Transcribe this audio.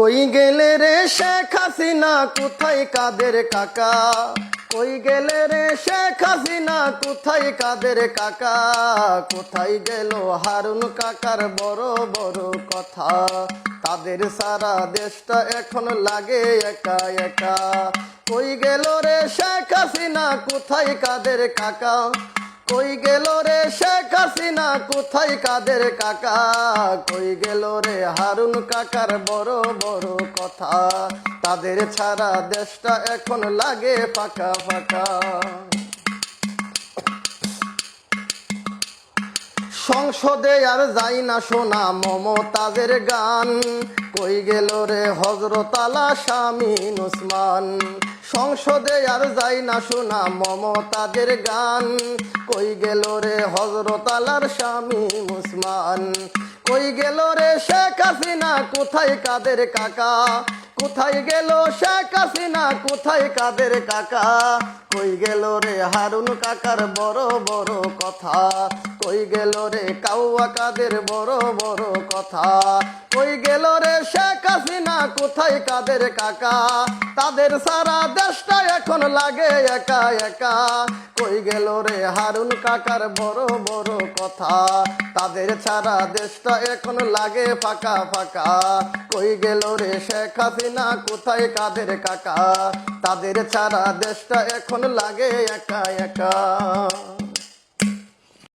কই গেলে রে শেখ হাসিনা? কোথায় কাদের কাকা? কই গেলে রে শেখ হাসিনা? কোথায় কাদের কাকা? কোথায় গেল হারুন কাকার বড় বড় কথা? তাদের সারা দেশটা এখন লাগে একা একা। কই গেল রে শেখ হাসিনা? কোথায় কাদের কাকা? কই গেল রে হাসিনা, কোথায় কাদের কাকা? কই গেল রে হারুন কাকার বড় বড় কথা? তাদের ছাড়া দেশটা এখন লাগে ফাঁকা ফাঁকা সংসদে আর যাই না শোনা মমতাজের গান। কই গেল রে হজরত আলা শামিন উসমান সংসদে আর যাই না শোনা মমতাজের গান। কই গেল রে হজরত আলার স্বামী উসমান কই গেল রে শেখ হাসিনা, কোথায় কাদের কাকা? কোথায় গেল শেখ হাসিনা? কোথায় কাদের কাকা? কই গেল রে হারুন কাকার বড় বড় কথা? কই গেল রে কাউয়া কাদের বড় বড় কথা? কই গেল রে কোথায় কাদের কাকা? তাদের সারা দেশটা এখন লাগে একা একা। কই গেল রে হারুন কাকার বড় বড় কথা? তাদের ছাড়া দেশটা এখন লাগে ফাঁকা ফাঁকা। কই গেল রে শেখ হাসিনা, কোথায় কাদের কাকা? তাদের ছাড়া দেশটা এখন লাগে একা একা।